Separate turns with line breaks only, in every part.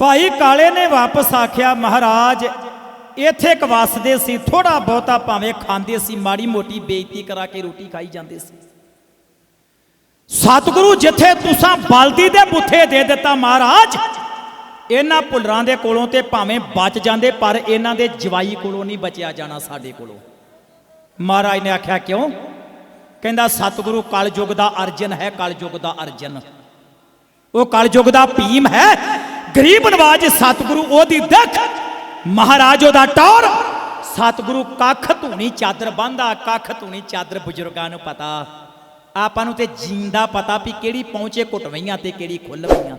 ਭਾਈ ਕਾਲੇ ਨੇ ਵਾਪਸ ਆਖਿਆ, ਮਹਾਰਾਜ, ਇੱਥੇ ਇੱਕ ਵਸਦੇ ਸੀ ਥੋੜਾ ਬਹੁਤਾ ਭਾਵੇਂ ਖਾਂਦੇ ਸੀ, ਮਾੜੀ ਮੋਟੀ ਬੇਇੱਜ਼ਤੀ ਕਰਾ ਕੇ ਰੋਟੀ ਖਾਈ ਜਾਂਦੇ ਸੀ। ਸਤਿਗੁਰੂ ਜਿੱਥੇ ਤੁਸੀਂ ਬਲਦੀ ਦੇ ਬੁੱਥੇ ਦੇ ਦਿੱਤਾ, ਮਹਾਰਾਜ, ਇਹਨਾਂ ਭੁੱਲਰਾਂ ਦੇ ਕੋਲੋਂ ਤੇ ਭਾਵੇਂ ਬਚ ਜਾਂਦੇ, ਪਰ ਇਹਨਾਂ ਦੇ ਜਵਾਈ ਕੋਲੋਂ ਨਹੀਂ ਬਚਿਆ ਜਾਣਾ ਸਾਡੇ ਕੋਲੋਂ। ਮਹਾਰਾਜ ਨੇ ਆਖਿਆ, ਕਿਉਂ? ਕਹਿੰਦਾ, ਸਤਿਗੁਰੂ ਕਲਯੁਗ ਦਾ ਅਰਜਨ ਹੈ, ਕਲਯੁਗ ਦਾ ਅਰਜਨ। ਉਹ ਕਲਯੁਗ ਦਾ ਭੀਮ ਹੈ ਗਰੀਬ ਨਵਾਜ ਸਤਿਗੁਰੂ ਉਹਦੀ ਦੇਖ। ਮਹਾਰਾਜ ਉਹਦਾ ਟੌਰ। ਸਤਿਗੁਰੂ ਕੱਖ ਧੂਣੀ ਚਾਦਰ ਬੰਦਾ ਕੱਖ ਧੂਣੀ ਚਾਦਰ ਬਜ਼ੁਰਗਾਂ ਨੂੰ ਪਤਾ। ਆਪਾਂ ਨੂੰ ਤੇ ਜੀਂਦਾ ਪਤਾ ਵੀ ਕਿਹੜੀ ਪਹੁੰਚੇ ਘੁੱਟਵਈਆਂ ਤੇ ਕਿਹੜੀ ਖੁੱਲਵਈਆਂ।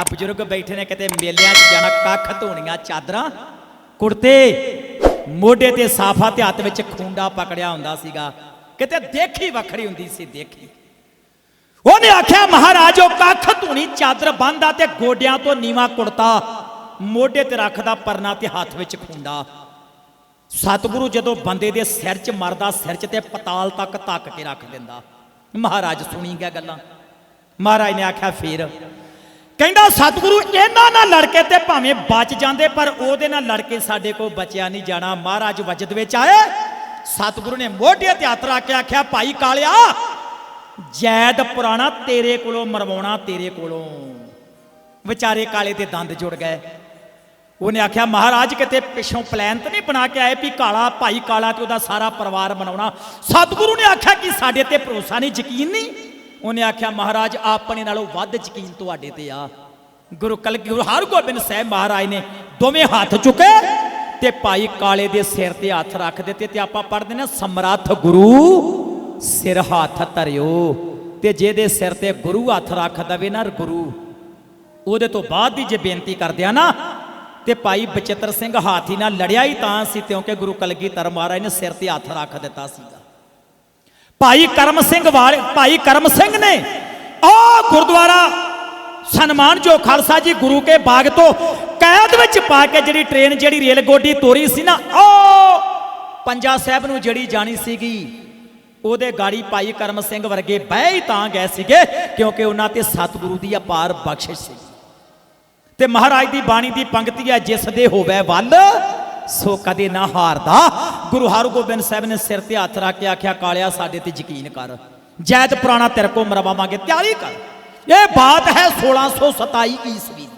ਆ ਬਜ਼ੁਰਗ ਬੈਠੇ ਨੇ ਕਿਤੇ ਮੇਲਿਆਂ 'ਚ ਜਾਣਾ, ਕੱਖ ਧੂਣੀਆਂ, ਚਾਦਰਾਂ। ਕੁੜਤੇ, ਮੋਢੇ ਤੇ ਸਾਫਾ ਤੇ ਹੱਥ ਵਿੱਚ ਖੂੰਡਾ ਪਕੜਿਆ ਹੁੰਦਾ ਸੀਗਾ। ਕਿਤੇ ਦੇਖੀ ਵੱਖਰੀ ਹੁੰਦੀ ਸੀ, ਦੇਖੀ। ਉਹਨੇ ਆਖਿਆ, ਮਹਾਰਾਜ ਉਹ ਕੱਖ ਧੂਣੀ ਚਾਦਰ ਬੰਨਦਾ ਤੇ ਗੋਡਿਆਂ ਤੋਂ ਨੀਵਾ ਕੁੜਤਾ, ਮੋਢੇ ਤੇ ਰੱਖਦਾ, ਪਰਨਾ ਤੇ ਹੱਥ ਵਿੱਚ ਖੁੰਡਾ। ਸਤਿਗੁਰੂ ਜਦੋਂ ਬੰਦੇ ਦੇ ਸਿਰ 'ਚ ਮਰਦਾ, ਸਿਰ 'ਚ ਤੇ ਪਤਾਲ ਤੱਕ ਧੱਕ ਕੇ ਰੱਖ ਦਿੰਦਾ। ਮਹਾਰਾਜ ਸੁਣੀ ਗਿਆ ਗੱਲਾਂ। ਮਹਾਰਾਜ ਨੇ ਆਖਿਆ, ਫੇਰ। ਕਹਿੰਦਾ, ਸਤਿਗੁਰੂ, ਇਹਨਾਂ ਨਾਲ ਲੜ ਕੇ ਤੇ ਭਾਵੇਂ ਬਚ ਜਾਂਦੇ, ਪਰ ਉਹਦੇ ਨਾਲ ਲੜ ਕੇ ਸਾਡੇ ਕੋਲ ਬਚਿਆ ਨਹੀਂ ਜਾਣਾ। ਮਹਾਰਾਜ ਵਜਦ ਵਿੱਚ ਆਏ। ਸਤਿਗੁਰੂ ਨੇ ਮੋਢੇ ਤੇ ਹੱਥ ਰੱਖ ਕੇ ਆਖਿਆ, ਭਾਈ ਕਾਲਿਆ ਜੈਦ ਪੁਰਾਣਾ ਤੇਰੇ ਕੋਲੋਂ, ਮਰਵਾਉਣਾ ਤੇਰੇ ਕੋਲੋਂ। ਵਿਚਾਰੇ ਕਾਲੇ ਦੇ ਦੰਦ ਜੁੜ ਗਏ। ਉਹਨੇ ਆਖਿਆ, ਮਹਾਰਾਜ, ਕਿਤੇ ਪਿੱਛੋਂ ਪਲਾਨ ਤਾਂ ਨਹੀਂ ਬਣਾ ਕੇ ਆਏ ਵੀ ਕਾਲਾ ਭਾਈ ਕਾਲਾ ਤੇ ਉਹਦਾ ਸਾਰਾ ਪਰਿਵਾਰ ਬਣਾਉਣਾ ਸਤਿਗੁਰੂ ਨੇ ਆਖਿਆ ਕਿ ਸਾਡੇ ਤੇ ਭਰੋਸਾ ਨਹੀਂ, ਯਕੀਨ ਨਹੀਂ। ਉਹਨੇ ਆਖਿਆ, ਮਹਾਰਾਜ, ਆਪਣੇ ਨਾਲੋਂ ਵੱਧ ਯਕੀਨ ਤੁਹਾਡੇ ਤੇ ਆ। ਗੁਰੂ ਕਲਗੀ, ਗੁਰੂ ਹਰਗੋਬਿੰਦ ਸਾਹਿਬ ਮਹਾਰਾਜ ਨੇ ਦੋਵੇਂ ਹੱਥ ਚੁੱਕੇ ਤੇ ਭਾਈ ਕਾਲੇ ਦੇ ਸਿਰ ਤੇ ਹੱਥ ਰੱਖ ਦਿੱਤੇ ਤੇ ਆਪਾਂ ਪੜ੍ਹਦੇ ਨੇ, ਸਮਰੱਥ ਗੁਰੂ ਸਿਰ ਹੱਥ ਧਰਿਓ ਤੇ ਜਿਹਦੇ ਸਿਰ ਤੇ ਗੁਰੂ ਹੱਥ ਰੱਖ ਦਵੇ ਨਾ ਗੁਰੂ, ਉਹਦੇ ਤੋਂ ਬਾਅਦ ਦੀ ਜੇ ਬੇਨਤੀ ਕਰਦੇ ਆ ਨਾ, ਤੇ ਭਾਈ ਬਚਿੱਤਰ ਸਿੰਘ ਹਾਥੀ ਨਾਲ ਲੜਿਆ ਹੀ ਤਾਂ ਸੀ ਕਿਉਂਕਿ ਗੁਰੂ ਕਲਗੀਧਰ ਮਹਾਰਾਜ ਨੇ ਸਿਰ ਤੇ ਹੱਥ ਰੱਖ ਦਿੱਤਾ ਸੀਗਾ। ਭਾਈ ਕਰਮ ਸਿੰਘ ਵਾਲੇ, ਭਾਈ ਕਰਮ ਸਿੰਘ ਨੇ ਉਹ ਗੁਰਦੁਆਰਾ ਸਨਮਾਨ ਜੋ ਖਾਲਸਾ ਜੀ ਗੁਰੂ ਕੇ ਬਾਗ ਤੋਂ ਕੈਦ ਵਿੱਚ ਪਾ ਕੇ ਜਿਹੜੀ ਟ੍ਰੇਨ, ਜਿਹੜੀ ਰੇਲ ਗੋਡੀ ਤੋਰੀ ਸੀ ਨਾ, ਉਹ ਪੰਜਾ ਸਾਹਿਬ ਨੂੰ ਜਿਹੜੀ ਜਾਣੀ ਸੀਗੀ ਉਹਦੇ ਗਾੜੀ ਭਾਈ ਕਰਮ ਸਿੰਘ ਵਰਗੇ ਬਹਿ ਹੀ ਤਾਂ ਗਏ ਸੀਗੇ, ਕਿਉਂਕਿ ਉਹਨਾਂ ਤੇ ਸਤਿਗੁਰੂ ਦੀ ਅਪਾਰ ਬਖਸ਼ਿਸ਼ ਸੀ। ਤੇ ਮਹਾਰਾਜ ਦੀ ਬਾਣੀ ਦੀ ਪੰਕਤੀ ਹੈ, ਜਿਸ ਦੇ ਹੋਵੇ ਵੱਲ, ਸੋ ਕਦੇ ਨਾ ਹਾਰਦਾ। ਗੁਰੂ ਹਰਗੋਬਿੰਦ ਸਾਹਿਬ ਨੇ ਸਿਰ ਤੇ ਹੱਥ ਰੱਖ ਕੇ ਆਖਿਆ, ਕਾਲਿਆ, ਸਾਡੇ ਤੇ ਯਕੀਨ ਕਰ। ਜੈਦ ਪੁਰਾਣਾ ਤੇਰੇ ਕੋ ਮਰਵਾਵਾਂਗੇ, ਤਿਆਰੀ ਕਰ। ਇਹ ਬਾਤ ਹੈ 1627 ਈਸਵੀ ਦੀ।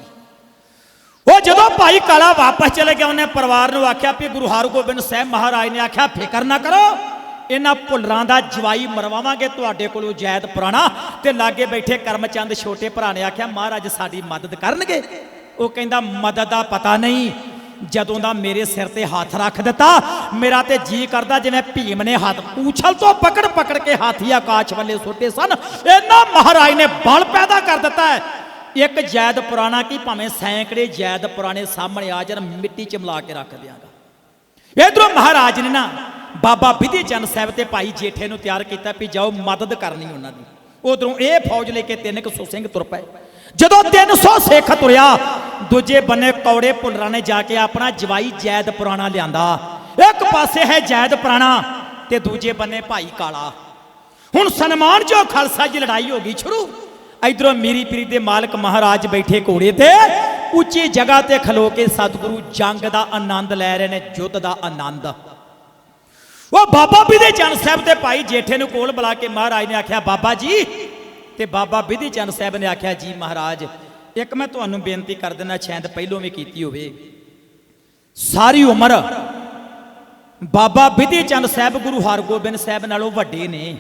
ਉਹ ਜਦੋਂ ਭਾਈ ਕਾਲਾ ਵਾਪਸ ਚਲੇ ਗਿਆ, ਉਹਨੇ ਪਰਿਵਾਰ ਨੂੰ ਆਖਿਆ ਵੀ ਗੁਰੂ ਹਰਗੋਬਿੰਦ ਸਾਹਿਬ ਮਹਾਰਾਜ ਨੇ ਆਖਿਆ, ਫਿਕਰ ਨਾ ਕਰੋ ਇਹਨਾਂ ਭੁੱਲਰਾਂ ਦਾ ਜਵਾਈ ਮਰਵਾਵਾਂਗੇ। ਤੁਹਾਡੇ ਕੋਲੋਂ ਜੈਦ ਪੁਰਾਣਾ ਤੇ ਲਾਗੇ ਬੈਠੇ ਕਰਮਚੰਦ ਛੋਟੇ ਭਰਾ ਨੇ ਆਖਿਆ, ਮਹਾਰਾਜ, ਸਾਡੀ ਮਦਦ ਕਰਨਗੇ। ਉਹ ਕਹਿੰਦਾ, ਮਦਦ ਦਾ ਪਤਾ ਨਹੀਂ। ਜਦੋਂ ਦਾ ਮੇਰੇ ਸਿਰ ਤੇ ਹੱਥ ਰੱਖ ਦਿੱਤਾ, ਮੇਰਾ ਤੇ ਜੀ ਕਰਦਾ ਜਿਵੇਂ ਭੀਮ ਨੇ ਹੱਥ ਪੂਛਲ ਤੋਂ ਪਕੜ ਪਕੜ ਕੇ ਹਾਥੀ ਆਕਾਸ਼ ਵੱਲੇ ਸੁੱਟੇ ਸਨ, ਇਹਨਾਂ ਮਹਾਰਾਜ ਨੇ ਬਲ ਪੈਦਾ ਕਰ ਦਿੱਤਾ ਹੈ। ਇੱਕ ਜੈਦ ਪੁਰਾਣਾ ਕੀ ਭਾਵੇਂ ਸੈਂਕੜੇ ਜੈਦ ਪੁਰਾਣੇ ਸਾਹਮਣੇ ਆ ਜਾਣ, ਮਿੱਟੀ ਚ ਮਿਲਾ ਕੇ ਰੱਖ ਦਿਆਂਗਾ। ਇਧਰੋਂ ਮਹਾਰਾਜ ਨੇ ਨਾ ਬਾਬਾ ਵਿਧੀ ਚੰਦ ਸਾਹਿਬ ਤੇ ਭਾਈ ਜੇਠੇ ਨੂੰ ਤਿਆਰ ਕੀਤਾ ਵੀ ਜਾਓ, ਮਦਦ ਕਰਨੀ ਉਹਨਾਂ ਦੀ। ਉਧਰੋਂ ਇਹ ਫੌਜ ਲੈ ਕੇ 300 ਸਿੰਘ ਤੁਰ ਪਏ। ਜਦੋਂ 300 ਸਿੱਖ ਤੁਰਿਆ, ਦੂਜੇ ਬੰਨੇ ਕੌੜੇ ਭੁੱਲਰਾਂ ਨੇ ਜਾ ਕੇ ਆਪਣਾ ਜਵਾਈ ਜੈਦ ਪੁਰਾਣਾ ਲਿਆਂਦਾ। ਇੱਕ ਪਾਸੇ ਹੈ ਜੈਦ ਪੁਰਾਣਾ ਤੇ ਦੂਜੇ ਬੰਨੇ ਭਾਈ ਕਾਲਾ। ਹੁਣ ਸਨਮਾਨ ਜੋ ਖਾਲਸਾ ਜੀ ਲੜਾਈ ਹੋ ਗਈ ਸ਼ੁਰੂ, ਇਧਰੋਂ ਮੀਰੀ ਪੀਰੀ ਦੇ ਮਾਲਕ ਮਹਾਰਾਜ ਬੈਠੇ ਘੋੜੇ ਤੇ, ਉੱਚੀ ਜਗ੍ਹਾ ਤੇ ਖਲੋ ਕੇ ਸਤਿਗੁਰੂ ਜੰਗ ਦਾ ਆਨੰਦ ਲੈ ਰਹੇ ਨੇ ਯੁੱਧ ਦਾ ਆਨੰਦ। ਉਹ ਬਾਬਾ ਬਿਧੀ ਚੰਦ ਸਾਹਿਬ ਤੇ ਭਾਈ ਜੇਠੇ ਨੂੰ ਕੋਲ ਬੁਲਾ ਕੇ ਮਹਾਰਾਜ ਨੇ ਆਖਿਆ, ਬਾਬਾ ਜੀ, ਤੇ ਬਾਬਾ ਬਿਧੀ ਚੰਦ ਸਾਹਿਬ ਨੇ ਆਖਿਆ, ਜੀ ਮਹਾਰਾਜ, ਇੱਕ ਮੈਂ ਤੁਹਾਨੂੰ ਬੇਨਤੀ ਕਰ ਦਿੰਦਾ, ਸ਼ਾਇਦ ਪਹਿਲੋਂ ਵੀ ਕੀਤੀ ਹੋਵੇ। ਸਾਰੀ ਉਮਰ ਬਾਬਾ ਬਿਧੀ ਚੰਦ ਸਾਹਿਬ ਗੁਰੂ ਹਰਗੋਬਿੰਦ ਸਾਹਿਬ ਨਾਲੋਂ ਵੱਡੇ ਨੇ।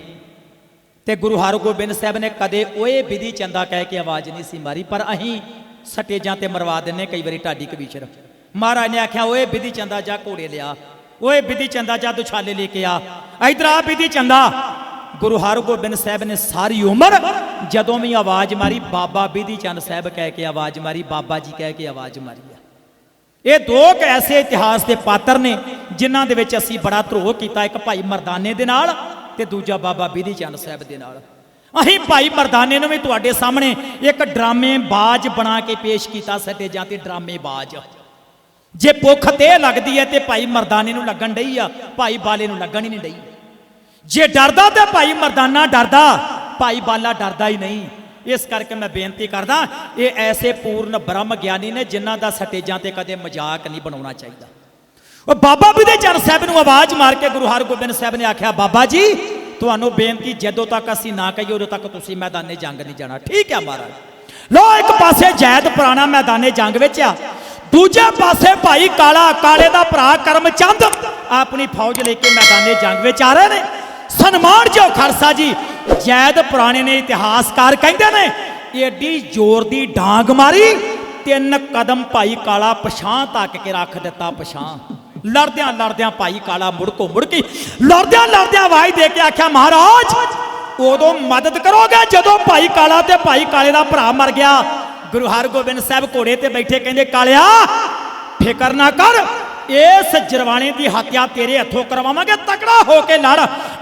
ਤੇ ਗੁਰੂ ਹਰਗੋਬਿੰਦ ਸਾਹਿਬ ਨੇ ਕਦੇ ਓਏ ਬਿਧੀ ਚੰਦਾ ਕਹਿ ਕੇ ਆਵਾਜ਼ ਨਹੀਂ ਸੀ ਮਾਰੀ, ਪਰ ਅਸੀਂ ਸਟੇਜਾਂ ਤੇ ਮਰਵਾ ਦਿੰਨੇ ਕਈ ਵਾਰੀ ਢਾਡੀ ਕਵੀਸ਼ਰ ਮਹਾਰਾਜ ਨੇ ਆਖਿਆ, ਓਏ ਬਿਧੀ ਚੰਦਾ ਜਾ ਘੋੜੇ ਲਿਆ। ਓਏ ਬਿਧੀ ਚੰਦਾ ਜਾ ਦੁਛਾਲੇ ਲੈ ਕੇ ਆ। ਇਧਰ ਆ ਬਿਧੀ ਚੰਦਾ। ਗੁਰੂ ਹਰਗੋਬਿੰਦ ਸਾਹਿਬ ਨੇ ਸਾਰੀ ਉਮਰ ਜਦੋਂ ਵੀ ਆਵਾਜ਼ ਮਾਰੀ, ਬਾਬਾ ਬਿਧੀ ਚੰਦ ਸਾਹਿਬ ਕਹਿ ਕੇ ਆਵਾਜ਼ ਮਾਰੀ, ਬਾਬਾ ਜੀ ਕਹਿ ਕੇ ਆਵਾਜ਼ ਮਾਰੀ ਆ। ਇਹ ਦੋ ਕ ਐਸੇ ਇਤਿਹਾਸ ਦੇ ਪਾਤਰ ਨੇ ਜਿਨ੍ਹਾਂ ਦੇ ਵਿੱਚ ਅਸੀਂ ਬੜਾ ਧਰੋਹ ਕੀਤਾ, ਇੱਕ ਭਾਈ ਮਰਦਾਨੇ ਦੇ ਨਾਲ ਤੇ ਦੂਜਾ ਬਾਬਾ ਬਿਧੀ ਚੰਦ ਸਾਹਿਬ ਦੇ ਨਾਲ। ਅਸੀਂ ਭਾਈ ਮਰਦਾਨੇ ਨੂੰ ਵੀ ਤੁਹਾਡੇ ਸਾਹਮਣੇ ਇੱਕ ਡਰਾਮੇ ਬਾਜ਼ ਬਣਾ ਕੇ ਪੇਸ਼ ਕੀਤਾ ਸਟੇਜਾਂ ਤੇ ਡਰਾਮੇ ਬਾਜ਼ ਜੇ ਭੁੱਖ ਤੇ ਲੱਗਦੀ ਹੈ ਤੇ ਭਾਈ ਮਰਦਾਨੇ ਨੂੰ ਲੱਗਣ ਡਈ ਆ, ਭਾਈ ਬਾਲੇ ਨੂੰ ਲੱਗਣ ਹੀ ਨਹੀਂ ਡਈ। ਜੇ ਡਰਦਾ ਤੇ ਭਾਈ ਮਰਦਾਨਾ ਡਰਦਾ, ਭਾਈ ਬਾਲਾ ਡਰਦਾ ਹੀ ਨਹੀਂ। ਇਸ ਕਰਕੇ ਮੈਂ ਬੇਨਤੀ ਕਰਦਾ, ਇਹ ਐਸੇ ਪੂਰਨ ਬ੍ਰਹਮ ਗਿਆਨੀ ਨੇ ਜਿਨ੍ਹਾਂ ਦਾ ਸਟੇਜਾਂ ਤੇ ਕਦੇ ਮਜ਼ਾਕ ਨਹੀਂ ਬਣਾਉਣਾ ਚਾਹੀਦਾ। ਉਹ ਬਾਬਾ ਵੀ ਦੇ ਚਰਨ ਸਾਹਿਬ ਨੂੰ ਆਵਾਜ਼ ਮਾਰ ਕੇ ਗੁਰੂ ਹਰਗੋਬਿੰਦ ਸਾਹਿਬ ਨੇ ਆਖਿਆ, ਬਾਬਾ ਜੀ, ਤੁਹਾਨੂੰ ਬੇਨਤੀ ਜਦੋਂ ਤੱਕ ਅਸੀਂ ਨਾ ਕਹੀਏ, ਉਦੋਂ ਤੱਕ ਤੁਸੀਂ ਮੈਦਾਨੇ ਜੰਗ ਨਹੀਂ ਜਾਣਾ। ਠੀਕ ਹੈ ਮਹਾਰਾਜ। ਲੋ ਇੱਕ ਪਾਸੇ ਜੈਦ ਪੁਰਾਣਾ ਮੈਦਾਨੇ ਜੰਗ ਵਿੱਚ ਆ ਦੂਜੇ ਪਾਸੇ ਭਾਈ ਕਾਲਾ ਕਾਲੇ ਦਾ ਭਰਾ ਕਰਮਚੰਦ ਆਪਣੀ ਫੌਜ ਲੈ ਕੇ ਮੈਦਾਨੇ ਜੰਗ ਵਿੱਚ ਆ ਰਹੇ ਨੇ। ਸਨਮਾਨ ਜੋ ਖਾਲਸਾ ਜੀ, ਜੈਦ ਪੁਰਾਣੇ ਨੇ ਇਤਿਹਾਸਕਾਰ ਕਹਿੰਦੇ ਨੇ, ਏਡੀ ਜ਼ੋਰ ਦੀ ਡਾਂਗ ਮਾਰੀ, ਤਿੰਨ ਕਦਮ ਭਾਈ ਕਾਲਾ ਪਛਾਂ ਤੱਕ ਕੇ ਰੱਖ ਦਿੱਤਾ ਪਛਾਂ ਲੜਦਿਆਂ ਲੜਦਿਆਂ ਭਾਈ ਕਾਲਾ ਮੁੜਕੋ ਮੁੜਕੀ, ਲੜਦਿਆਂ ਲੜਦਿਆਂ ਆਵਾਜ਼ ਦੇ ਕੇ ਆਖਿਆ, ਮਹਾਰਾਜ, ਉਦੋਂ ਮਦਦ ਕਰੋਗੇ ਜਦੋਂ ਭਾਈ ਕਾਲਾ ਤੇ ਭਾਈ ਕਾਲੇ ਦਾ ਭਰਾ ਮਰ ਗਿਆ? ਗੁਰੂ ਹਰਗੋਬਿੰਦ ਸਾਹਿਬ ਘੋੜੇ ਤੇ ਬੈਠੇ ਕਹਿੰਦੇ, ਕਾਲਿਆ, ਫਿਕਰ ਨਾ ਕਰ, ਇਸ ਜਰਵਾਣੇ ਦੀ ਹੱਤਿਆ ਤੇਰੇ ਹੱਥੋਂ ਕਰਵਾਵਾਂਗੇ, ਤਕੜਾ ਹੋ ਕੇ ਲੜ।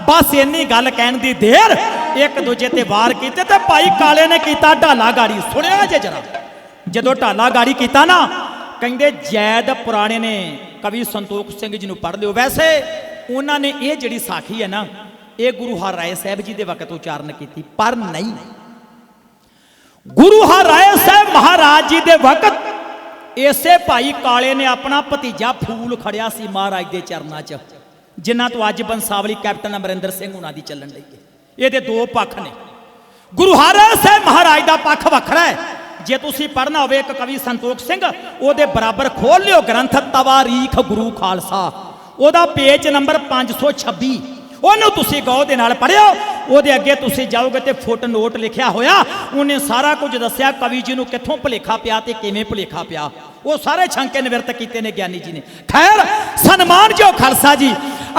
ਬਸ ਇੰਨੀ ਗੱਲ ਕਹਿਣ ਦੀ ਦੇਰ ਇੱਕ ਦੂਜੇ ਤੇ ਵਾਰ ਕੀਤੇ ਤੇ ਭਾਈ ਕਾਲੇ ਨੇ ਕੀਤਾ ਢਾਲਾ ਗਾੜੀ। ਸੁਣਿਆ ਜੇ ਜਰਾ? ਜਦੋਂ ਢਾਲਾ ਗਾੜੀ ਕੀਤਾ ਨਾ, ਕਹਿੰਦੇ, ਜੈਦ ਪੁਰਾਣੇ ਨੇ ਕਵੀ ਸੰਤੋਖ ਸਿੰਘ ਜੀ ਨੂੰ ਪੜ੍ਹ ਲਿਓ। ਵੈਸੇ ਉਹਨਾਂ ਨੇ ਇਹ ਜਿਹੜੀ ਸਾਖੀ ਹੈ ਨਾ, ਇਹ ਗੁਰੂ ਹਰ ਰਾਏ ਸਾਹਿਬ ਜੀ ਦੇ ਵਕਤ ਉਚਾਰਨ ਕੀਤੀ, ਪਰ ਨਹੀਂ। ਗੁਰੂ ਹਰਿਰਾਏ ਸਾਹਿਬ ਮਹਾਰਾਜ ਜੀ ਦੇ ਵਕਤ ਇਸੇ ਭਾਈ ਕਾਲੇ ਨੇ ਆਪਣਾ ਭਤੀਜਾ ਫੂਲ ਖੜਿਆ ਸੀ ਮਹਾਰਾਜ ਦੇ ਚਰਨਾਂ 'ਚ, ਜਿਨ੍ਹਾਂ ਤੋਂ ਅੱਜ ਬੰਸਾਵਲੀ ਕੈਪਟਨ ਅਮਰਿੰਦਰ ਸਿੰਘ ਉਹਨਾਂ ਦੀ ਚੱਲਣ ਲਈ ਇਹਦੇ ਦੋ ਪੱਖ ਨੇ। ਗੁਰੂ ਹਰਿਰਾਏ ਸਾਹਿਬ ਮਹਾਰਾਜ ਦਾ ਪੱਖ ਵੱਖਰਾ ਹੈ। ਜੇ ਤੁਸੀਂ ਪੜ੍ਹਨਾ ਹੋਵੇ ਇੱਕ ਕਵੀ ਸੰਤੋਖ ਸਿੰਘ, ਉਹਦੇ ਬਰਾਬਰ ਖੋਲ ਲਿਓ ਗ੍ਰੰਥ ਤਵਾਰੀਖ ਗੁਰੂ ਖਾਲਸਾ। ਉਹਦਾ ਪੇਜ ਨੰਬਰ 526 ਉਹਨੂੰ ਤੁਸੀਂ ਗੌਰ ਦੇ ਨਾਲ ਪੜਿਓ। ਉਹਦੇ ਅੱਗੇ ਤੁਸੀਂ ਜਾਓਗੇ ਤੇ ਫੁੱਟ ਨੋਟ ਲਿਖਿਆ ਹੋਇਆ। ਉਹਨੇ ਸਾਰਾ ਕੁਝ ਦੱਸਿਆ। ਕਵੀ ਜੀ ਨੂੰ ਕਿੱਥੋਂ ਭੁਲੇਖਾ ਪਿਆ ਤੇ ਕਿਵੇਂ ਭੁਲੇਖਾ ਪਿਆ? ਉਹ ਸਾਰੇ ਛੰਕੇ ਨਿਵਰਤ ਕੀਤੇ ਨੇ ਗਿਆਨੀ ਜੀ ਨੇ। ਖੈਰ ਸਨਮਾਨ ਜੋ ਖਾਲਸਾ ਜੀ।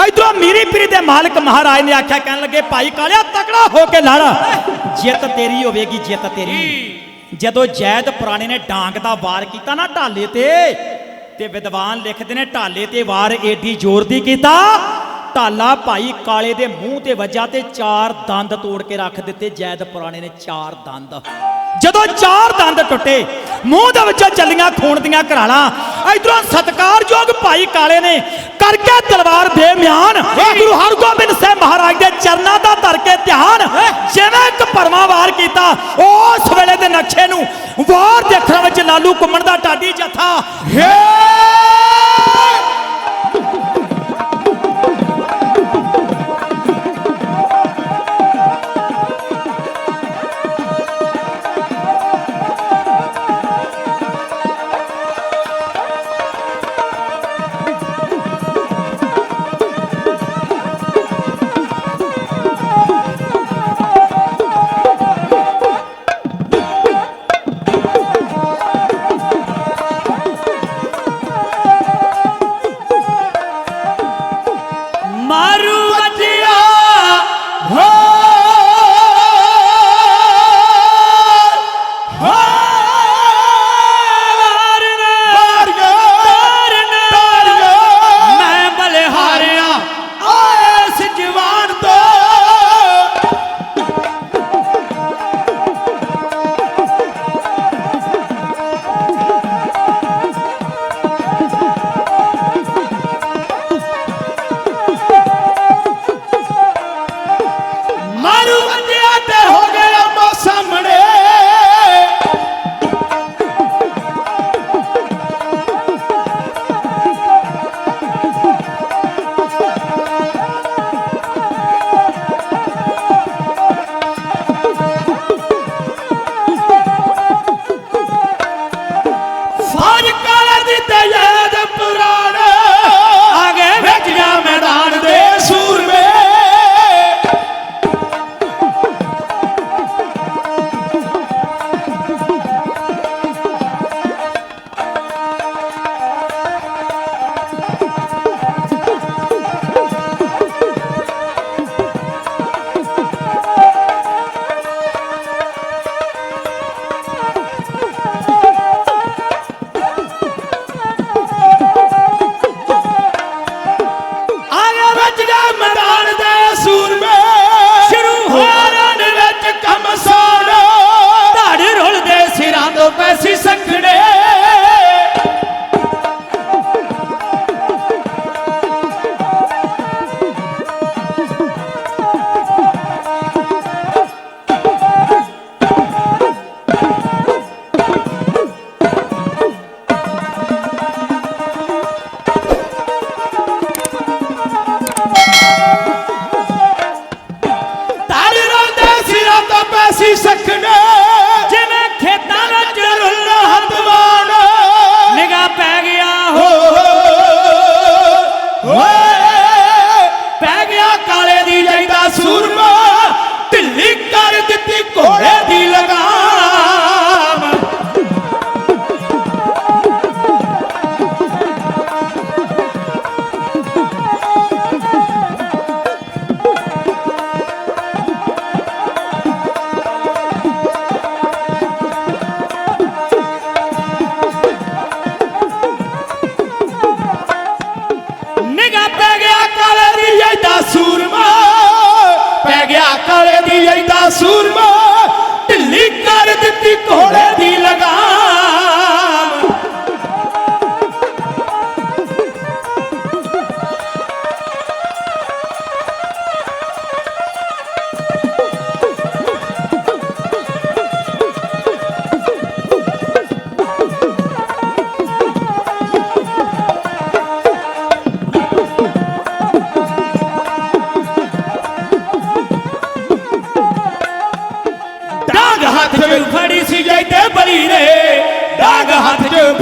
ਇਧਰੋਂ ਮੀਰੀ ਪੀਰੀ ਦੇ ਮਾਲਕ ਮਹਾਰਾਜ ਨੇ ਆਖਿਆ ਕਹਿਣ ਲੱਗੇ ਭਾਈ ਕਾਲਿਆ ਤਕੜਾ ਹੋ ਕੇ ਲੜ। ਜਿੱਤ ਤੇਰੀ ਹੋਵੇਗੀ ਜਿੱਤ ਤੇਰੀ। ਜਦੋਂ ਜੈਦ ਪੁਰਾਣੇ ਨੇ ਡਾਂਗ ਦਾ ਵਾਰ ਕੀਤਾ ਨਾ ਢਾਲੇ ਤੇ ਤੇ ਵਿਦਵਾਨ ਲਿਖਦੇ ਨੇ ਢਾਲੇ ਤੇ ਵਾਰ ਏਡੀ ਜ਼ੋਰ ਦੀ ਕੀਤਾ। ਢਾਲਾ ਭਾਈ ਕਾਲੇ ਦੇ ਮੂੰਹ ਤੇ ਵੱਜਾ ਤੇ ਚਾਰ ਦੰਦ ਤੋੜ ਕੇ ਰੱਖ ਦਿੱਤੇ। ਜੈਦ ਪੁਰਾਣੇ ਨੇ ਚਾਰ ਦੰਦ। ਜਦੋਂ ਚਾਰ ਦੰਦ ਟੁੱਟੇ ਮੂੰਹ ਦੇ ਵਿੱਚੋਂ ਚੱਲੀਆਂ ਖੂਨ ਦੀਆਂ ਘਰਾਲਾਂ। ਇਧਰੋਂ ਸਤਕਾਰਯੋਗ ਭਾਈ ਕਾਲੇ ਨੇ ਕਰਕੇ ਤਲਵਾਰ ਬੇਮਿਆਨ। ਗੁਰੂ ਹਰਗੋਬਿੰਦ ਸਾਹਿਬ ਮਹਾਰਾਜ ਦੇ ਚਰਨਾਂ ਦਾ ਧਰ ਕੇ ਧਿਆਨ। ਜਿਵੇਂ ਇੱਕ ਪਰਮਾ ਵਾਰ ਕੀਤਾ ਉਸ ਵੇਲੇ ਦੇ ਨਕਸ਼ੇ ਨੂੰ ਵਾਰ ਦੇਖਣ ਵਿੱਚ ਲਾਲੂ ਘੁੰਮਣ ਦਾ ਟਾਡੀ ਜਥਾ। ਹੇ ਮਾਰੂ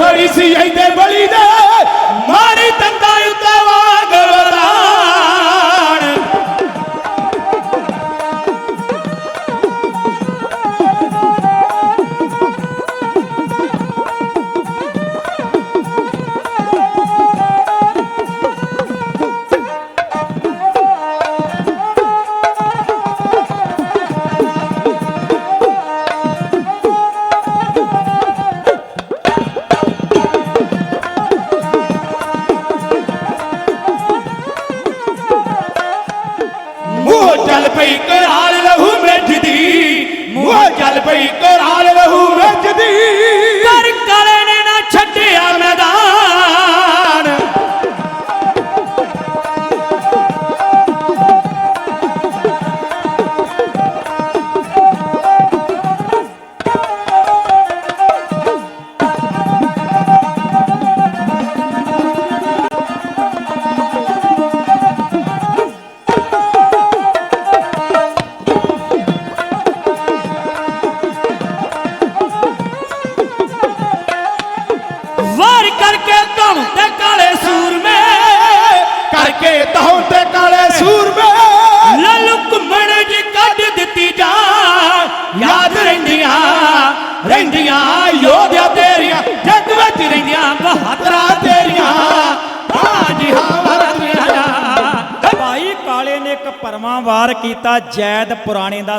Maurício já intervalida! ਧੌਣ ਤੇ ਕਾਲੇ ਸੂਰਮੇ। ਕਰਕੇ ਧੌਣ ਤੇ ਕਾਲੇ ਸੂਰਮੇ। ਲੱਲੂ ਘੁੰਮਣ ਜੀ ਕੱਢ ਦਿੱਤੀ ਜਾ ਯਾਦ ਰਹਿੰਦੀਆਂ ਰਹਿੰਦੀਆਂ ਯੋਧਿਆ ਤੇਰੀਆਂ ਜੱਗ ਵਿੱਚ ਰਹਿੰਦੀਆਂ ਬਹਾਦਰਾਂ ਤੇਰੀਆਂ। ਹਾਂ ਜੀ ਹਾਂ ਵਰਤਿਆ
ਭਾਈ ਕਾਲੇ ਨੇ ਇੱਕ ਪਰਮਾ ਵਾਰ ਕੀਤਾ ਜੈਦ ਪੁਰਾਣੇ ਦਾ